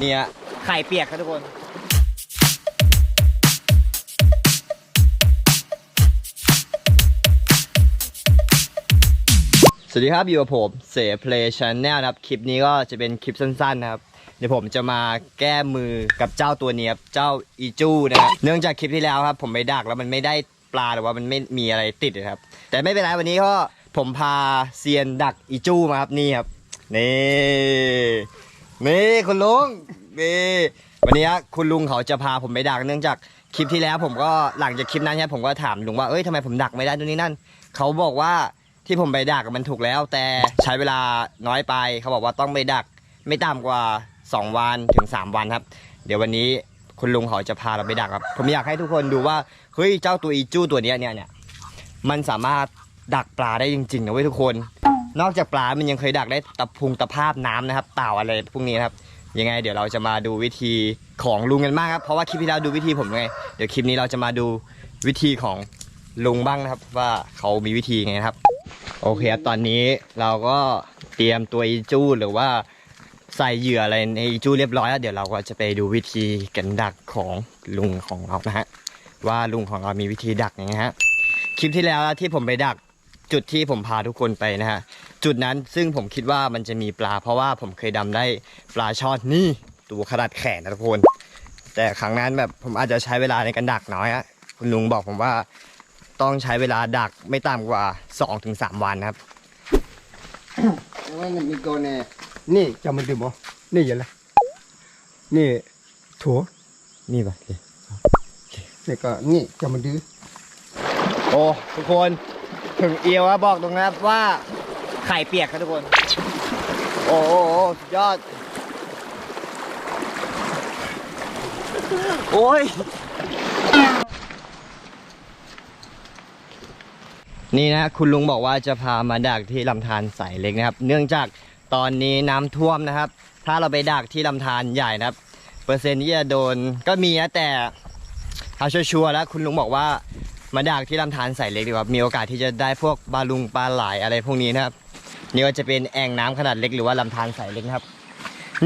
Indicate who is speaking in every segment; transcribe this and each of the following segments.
Speaker 1: เนี่ยไข่เปียกครับทุกคน สวัสดีครับอยู่กับผมเสเพลย์ช n แนลนะครับ คลิปนี้ก็จะเป็นคลิปสั้นๆนะครับ เดี๋ยวผมจะมาแก้มือกับเจ้าตัวนี้ครับเจ้าอีจูนะครับเนื่องจากคลิปที่แล้วครับ ผมไปดักแล้วมันไม่ได้ปลาหรือว่ามันไม่มีอะไรติดนะครับ แต่ไม่เป็นไรวันนี้ก็ผมพาเซียนดักอีจูมาครับนี่ครับนี่ นี่คุณลุงนี่วันนี้คุณลุงเขาจะพาผมไปดักเนื่องจากคลิปที่แล้ว ผมก็หลังจากคลิปนั้นเนี่ยผมก็ถามลุงว่าเอ้ยทำไมผมดักไม่ได้ตรงนี้นั่นเขาบอกว่าที่ผมไปดักมันถูกแล้ว แต่ใช้เวลาน้อยไปเขาบอกว่าต้องไปดัก ไม่ต่ำกว่า 2 วันถึง 3 วันครับ เดี๋ยววันนี้คุณลุงเขาจะพาเราไปดักครับ ผมอยากให้ทุกคนดูว่าเฮ้ยเจ้าตัวอีจู้ตัวเนี้ยเนี่ยเนี่ยมันสามารถดักปลาได้จริงๆนะเว้ยทุกคน นอกจากปลา มันยังเคยดักได้ตะพุงตะภาพน้ำนะครับ เต่าอะไรพวกนี้นะครับ ยังไง เดี๋ยวเราจะมาดูวิธีของลุงกันบ้างครับ เพราะว่าคลิปที่แล้วดูวิธีผมไง เดี๋ยวคลิปนี้เราจะมาดูวิธีของลุงบ้างนะครับ ว่าเขามีวิธีไงนะครับ โอเคครับ ตอนนี้เราก็เตรียมตัวอีจู้หรือว่าใส่เหยื่ออะไรในอีจู้เรียบร้อยแล้ว เดี๋ยวเราก็จะไปดูวิธีกันดักของลุงของเรานะฮะ ว่าลุงของเรามีวิธีดักยังไงฮะ คลิปที่แล้วที่ผมไปดัก จุดที่ผมพาทุกคนไปนะฮะจุดนั้นซึ่งผมคิดว่ามันจะมีปลา เพราะว่าผมเคยดำได้ปลาช่อนนี่ตัวขนาดแขนนะทุกคน แต่ครั้งนั้นแบบผมอาจจะใช้เวลาในการดักน้อยอะคุณลุงบอกผมว่าต้องใช้เวลาดักไม่ต่ำกว่า2-3วันนะครับ
Speaker 2: Wannan mi gone ni jamu dimo ni yala ni to
Speaker 1: นี่ปะ
Speaker 2: ni ka ni jamu du
Speaker 1: โอ้ทุกคน ถึงเอียวอะบอกตรงนะครับว่าไข่เปียกครับทุกคน โอ้โหสุดยอด โอ้ย นี่นะคุณลุงบอกว่าจะพามาดักที่ลำธารสายเล็กนะครับ เนื่องจากตอนนี้น้ำท่วมนะครับ ถ้าเราไปดักที่ลำธารใหญ่นะครับ เปอร์เซ็นต์ที่จะโดนก็มีนะแต่เอาชัวร์แล้วคุณลุงบอกว่า มาดักที่ลำธารใสายเล็กดีกว่า มีโอกาสที่จะได้พวกปลาลุงปลาไหลอะไรพวกนี้นะครับ นี่ก็จะเป็นแอ่งน้ำขนาดเล็กหรือว่าลำธารใสายเล็กนะครับ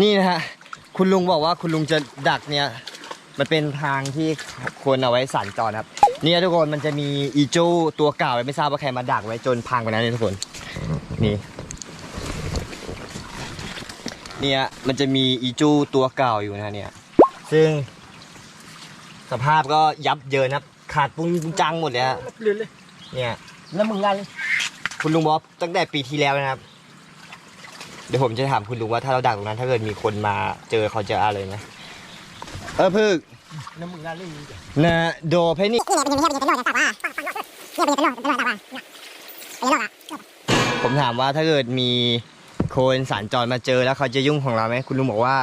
Speaker 1: นี่นะฮะ คุณลุงบอกว่าคุณลุงจะดักเนี่ย มันเป็นทางที่ควรเอาไว้สัญจรครับเนี่ยทุกคนมันจะมีอีจ้ตัวเก่าไม่ทราบว่าใครมาดักไว้จนพังไปแล้วเนี่ยทุกคน นี่เนี่ยมันจะมีอีจูตัวเก่าอยู่นะเนี่ย ซึ่งสภาพก็ยับเยินครับ ขาดปุ้งจังหมดเลยฮะ
Speaker 2: le le
Speaker 1: เนี่ย
Speaker 2: na มึงงาน
Speaker 1: คุณลุงบอกตั้งแต่ปีที่แล้วนะครับ เดี๋ยวผมจะถามคุณลุงว่าถ้าเราดักตรงนั้น ถ้าเกิดมีคนมาเจอเขาจะอะไรไหมเออพึ่ง
Speaker 2: na มึงงานเลยมี
Speaker 1: นะโดเพนี่ผมถามว่าถ้าเกิดมีคนสัญจรมาเจอแล้วเขาจะยุ่งของเราไหมคุณลุงบอกว่า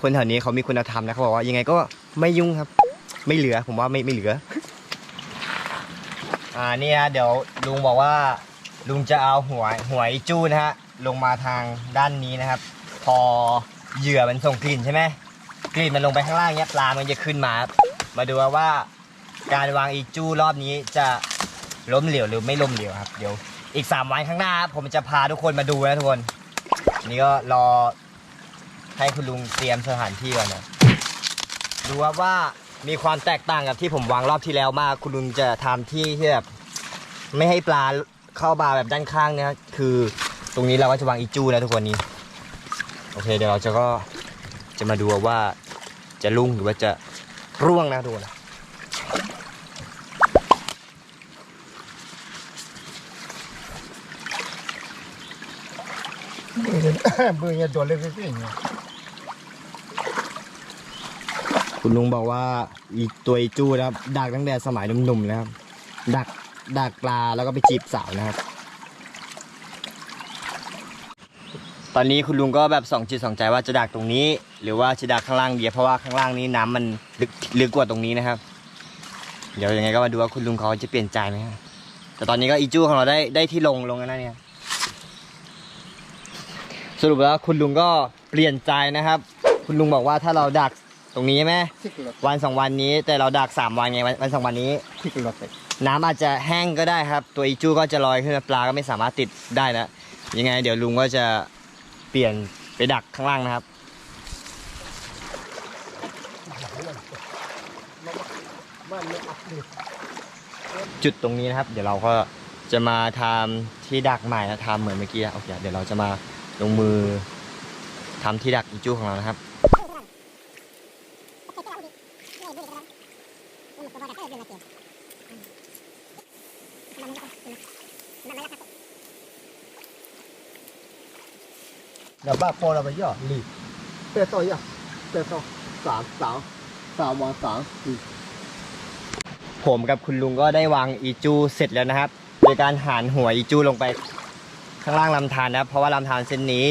Speaker 1: คนแถวนี้เขามีคุณธรรมนะเขาบอกว่ายังไงก็ไม่ยุ่งครับ ไม่เหลือผมว่าไม่ไม่เหลือ อ่าเนี่ยเดี๋ยวลุงบอกว่าลุงจะเอาหัวหัวไอจู้นะฮะลงมาทางด้านนี้นะครับ พอเหยื่อมันส่งกลิ่นใช่ไหมกลิ่นมันลงไปข้างล่างเนี้ยปลามันจะขึ้นมาครับมาดูว่าการวางอีจู้รอบนี้จะล้มเหลวหรือไม่ล้มเหลวครับเดี๋ยวอีก3วันข้างหน้าครับผมจะพาทุกคนมาดูนะทุกคน นี่ก็รอให้คุณลุงเตรียมสถานที่ก่อนนะดูว่า มีความแตกต่างกับที่ผมวางรอบที่แล้วมาก คุณลุงจะทำที่ที่แบบไม่ให้ปลาเข้ามาแบบด้านข้างเนี่ยคือตรงนี้เราก็จะวางอีจูนะทุกคนนี้ โอเค เดี๋ยวเราจะก็จะมาดูว่าจะลุ่งหรือว่าจะร่วงนะทุกคน
Speaker 2: เบื่อโดนเลยพี่เนี่ย
Speaker 1: คุณลุงบอกว่าอีตัวอีจูนะครับ ดักตั้งแต่สมัยหนุ่มๆนะครับ ดักดักปลาแล้วก็ไปจีบสาวนะครับ ตอนนี้คุณลุงก็แบบสองจิตสองใจว่าจะดักตรงนี้ หรือว่าจะดักข้างล่างเดียวเพราะว่าข้างล่างนี้น้ำมันลึกลึกกว่าตรงนี้นะครับ เดี๋ยวยังไงก็มาดูว่าคุณลุงเขาจะเปลี่ยนใจไหมครับแต่ตอนนี้ก็อีจูของเราได้ได้ที่ลงลงแล้วนะเนี่ยสรุปแล้วคุณลุงก็เปลี่ยนใจนะครับ คุณลุงบอกว่าถ้าเราดัก ตรงนี้ใช่ไหมวันสองวันนี้แต่เราดักสามวันไงวันสองวันนี้น้ำอาจจะแห้งก็ได้ครับ ตัวอีจูก็จะลอยขึ้นมาปลาก็ไม่สามารถติดได้นะยังไง เดี๋ยวลุงก็จะเปลี่ยนไปดักข้างล่างนะครับ จุดตรงนี้นะครับ เดี๋ยวเราก็จะมาทำที่ดักใหม่นะทำเหมือนเมื่อกี้นะโอเคเดี๋ยวเราจะมาลงมือทำที่ดักอีจูของเรานะครับ
Speaker 2: เดี๋ยวบ้าพอเราไปย่อรีบเปรี้ยวต่อย่อเปรี้ยวต่อสามสามสามวันสามสี่
Speaker 1: ผมกับคุณลุงก็ได้วางอีจูเสร็จแล้วนะครับ โดยการหานหัวอีจูลงไปข้างล่างลำธารนะครับ เพราะว่าลำธารเส้นนี้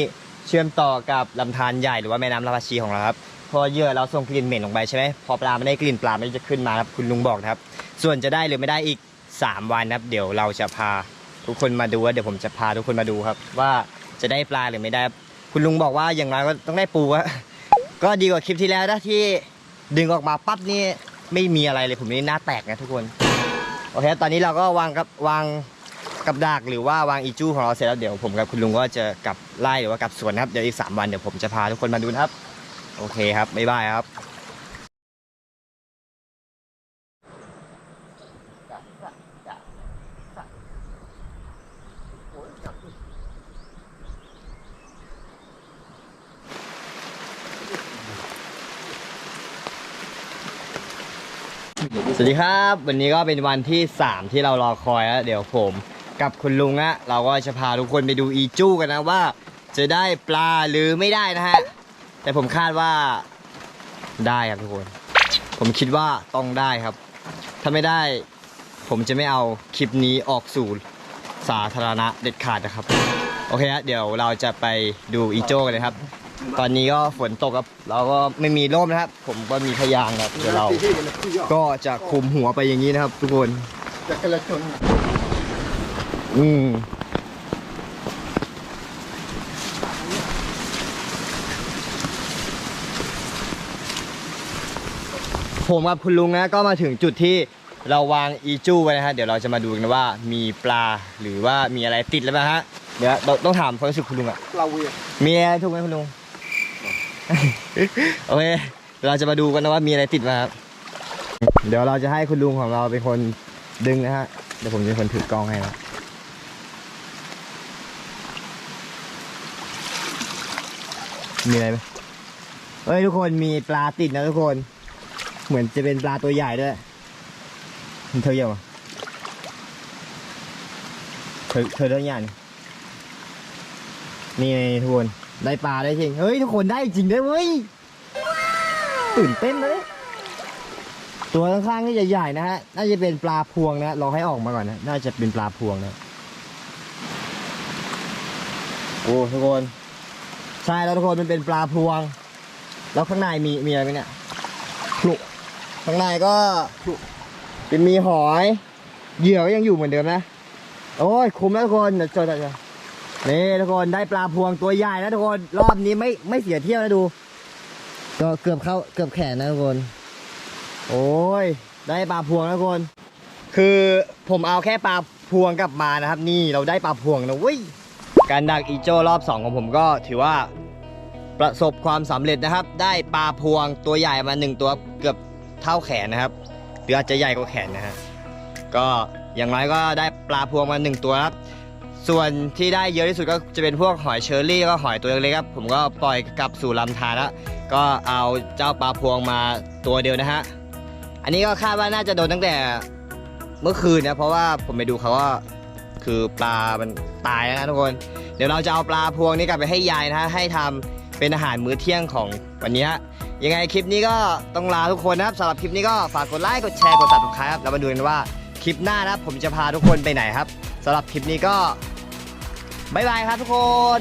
Speaker 1: เชื่อมต่อกับลำธารใหญ่หรือว่าแม่น้ำลำพาชีของเราครับพอเหยื่อเราส่งกลิ่นเหม็นลงไปใช่ไหมพอปลาไม่ได้กลิ่นปลาไม่จะขึ้นมาครับคุณลุงบอกนะครับ ส่วนจะได้หรือไม่ได้อีก 3 วันนะครับ เดี๋ยวเราจะพาทุกคนมาดูว่าเดี๋ยวผมจะพาทุกคนมาดูครับ ว่าจะได้ปลาหรือไม่ได้ คุณลุงบอกว่าอย่างไรก็ต้องได้ปูอะก็ดีกว่าคลิปที่แล้วนะที่ดึงออกมาปั๊บนี่ไม่มีอะไรเลยผมนี่หน้าแตกนะทุกคนโอเคตอนนี้เราก็วางกับวางกับดักหรือว่าวางอีจูของเราเสร็จแล้วเดี๋ยวผมกับคุณลุงก็จะกลับไล่หรือว่ากลับสวนนะครับเดี๋ยวอีก 3 วันเดี๋ยวผมจะพาทุกคนมาดูนะครับ โอเคครับบ๊ายบายครับ สวัสดีครับ วันนี้ก็เป็นวันที่ 3 ที่เรารอคอยแล้วเดี๋ยวผม กับคุณลุงอะเราก็จะพาทุกคนไปดูอีจู้กันนะว่า จะได้ปลาหรือไม่ได้นะฮะ แต่ผมคาดว่าได้ครับทุกคน ผมคิดว่าต้องได้ครับ ถ้าไม่ได้ผมจะไม่เอาคลิปนี้ออกสู่สาธารณะเด็ดขาดนะครับ โอเคฮะเดี๋ยวเราจะไปดูอีโจ้กันเลยครับ ตอนนี้ก็ฝนตกครับ เราก็ไม่มีร่มนะครับ ผมก็มีพยางค์ครับเดี๋ยวเรา
Speaker 2: ที่กันที่ย่อ
Speaker 1: ก็จะคลุมหัวไปอย่างนี้นะครับ ทุกคน
Speaker 2: จะกระชน
Speaker 1: อืมผมกับคุณลุงนะก็มาถึงจุดที่เราวางอีจู้ไว้นะฮะเดี๋ยวเราจะมาดูกันว่ามีปลาหรือว่ามีอะไรติดแล้วไหมฮะเดี๋ยวเราต้องถามความรู้สึกคุณลุงอะ
Speaker 2: ปลาเวีย
Speaker 1: มีอะไรถูกไหมคุณลุง โอเคเราจะมาดูกันนะว่ามีอะไรติดมาครับ เดี๋ยวเราจะให้คุณลุงของเราเป็นคนดึงนะฮะ เดี๋ยวผมจะเป็นคนถือกล้องให้นะมีอะไรไหมเฮ้ยทุกคนมีปลาติดนะทุกคน เหมือนจะเป็นปลาตัวใหญ่ด้วยมันเธอเยอะเธอเธอเรื่องใหญ่นี่นี่ทุกคน ได้ปลาได้จริง เฮ้ย ทุกคนได้จริงด้วยเว้ย ตื่นเต้นเลยตัวข้างๆนี่ใหญ่ๆนะฮะ น่าจะเป็นปลาพวงนะรอให้ออกมาก่อนนะ น่าจะเป็นปลาพวงนะ โอ้ทุกคน ใช่แล้วทุกคนมันเป็นปลาพวง แล้วข้างในมีมีอะไรไหมเนี่ยคลุข้างในก็เป็นมีหอย เหยื่อก็ยังอยู่เหมือนเดิมนะ โอ้ยคุ้มแล้วทุกคนเดี๋ยวจอเจอเจอ นี่ทุกคนได้ปลาพวงตัวใหญ่นะทุกคนรอบนี้ไม่ไม่เสียเที่ยวนะดู ก็เกือบเข้าเกือบแขนนะทุกคน โอ้ย ได้ปลาพวงแล้วทุกคน คือผมเอาแค่ปลาพวงกลับมานะครับ นี่เราได้ปลาพวงนะเว้ยการดักอีโจรอบ2ของผมก็ถือว่าประสบความสำเร็จนะครับ ได้ปลาพวงตัวใหญ่มาหนึ่งตัวเกือบเท่าแขนนะครับหรืออาจจะใหญ่กว่าแขนนะฮะก็อย่างไรก็ได้ปลาพวงมาหนึ่งตัวครับ ส่วนที่ได้เยอะที่สุดก็จะเป็นพวกหอยเชอรี่ก็หอยตัวเล็กๆครับ ผมก็ปล่อยกลับสู่ลำธารแล้วก็เอาเจ้าปลาพวงมาตัวเดียวนะฮะ อันนี้ก็คาดว่าน่าจะโดนตั้งแต่เมื่อคืนนะเพราะว่าผมไปดูเขาว่าคือปลามันตายแล้วนะทุกคน เดี๋ยวเราจะเอาปลาพวงนี้กลับไปให้ยายนะฮะให้ทำเป็นอาหารมื้อเที่ยงของวันนี้ยังไงคลิปนี้ก็ต้องลาทุกคนนะครับสำหรับคลิปนี้ก็ฝากกดไลค์กดแชร์กดติดตามครับแล้วมาดูกันว่าคลิปหน้านะครับผมจะพาทุกคนไปไหนครับสำหรับคลิปนี้ก็ บ๊ายบายครับทุกคน